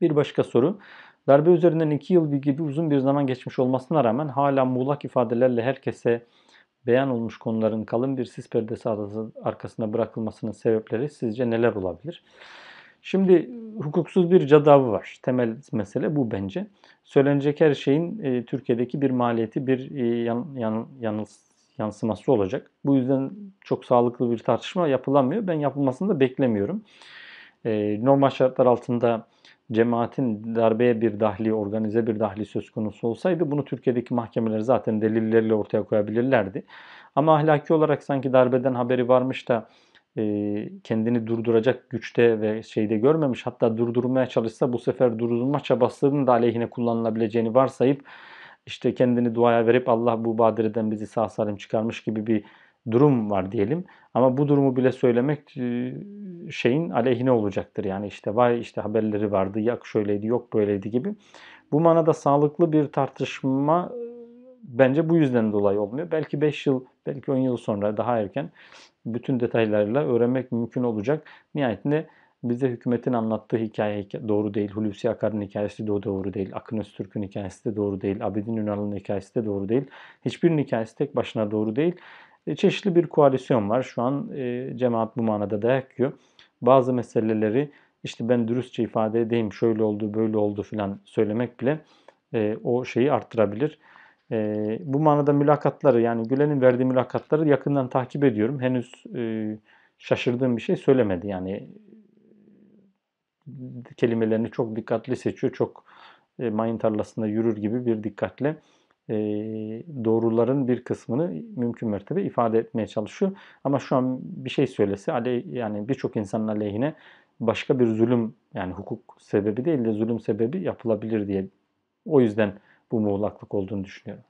Bir başka soru. Darbe üzerinden 2 yıl gibi uzun bir zaman geçmiş olmasına rağmen hala muğlak ifadelerle herkese beyan olmuş konuların kalın bir sis perdesi arkasında bırakılmasının sebepleri sizce neler olabilir? Şimdi hukuksuz bir cadavı var. Temel mesele bu bence. Söylenecek her şeyin e, Türkiye'deki bir maliyeti, bir e, yan, yan, yanıs, yansıması olacak. Bu yüzden çok sağlıklı bir tartışma yapılamıyor. Ben yapılmasını da beklemiyorum. E, normal şartlar altında cemaatin darbeye bir dahli, organize bir dahli söz konusu olsaydı bunu Türkiye'deki mahkemeler zaten delilleriyle ortaya koyabilirlerdi. Ama ahlaki olarak sanki darbeden haberi varmış da e, kendini durduracak güçte ve şeyde görmemiş. Hatta durdurmaya çalışsa bu sefer durdurma çabasının da aleyhine kullanılabileceğini varsayıp işte kendini duaya verip Allah bu badireden bizi sağ salim çıkarmış gibi bir durum var diyelim. Ama bu durumu bile söylemek e, şeyin aleyhine olacaktır. Yani işte vay işte haberleri vardı, yak şöyleydi, yok böyleydi gibi. Bu manada sağlıklı bir tartışma e, bence bu yüzden dolayı olmuyor. Belki 5 yıl, belki 10 yıl sonra daha erken bütün detaylarıyla öğrenmek mümkün olacak. Nihayetinde bize hükümetin anlattığı hikaye doğru değil. Hulusi Akar'ın hikayesi de doğru değil. Akın Öztürk'ün hikayesi de doğru değil. Abidin Ünal'ın hikayesi de doğru değil. Hiçbirinin hikayesi tek başına doğru değil. E, çeşitli bir koalisyon var. Şu an e, cemaat bu manada dayak yiyor. Bazı meseleleri işte ben dürüstçe ifade edeyim, şöyle oldu, böyle oldu filan söylemek bile e, o şeyi arttırabilir. E, bu manada mülakatları yani Gülen'in verdiği mülakatları yakından takip ediyorum. Henüz e, şaşırdığım bir şey söylemedi. Yani kelimelerini çok dikkatli seçiyor. Çok e, mayın tarlasında yürür gibi bir dikkatle e, doğruların bir kısmını mümkün mertebe ifade etmeye çalışıyor. Ama şu an bir şey söylese aley, yani birçok insanın aleyhine başka bir zulüm yani hukuk sebebi değil de zulüm sebebi yapılabilir diye o yüzden bu muğlaklık olduğunu düşünüyorum.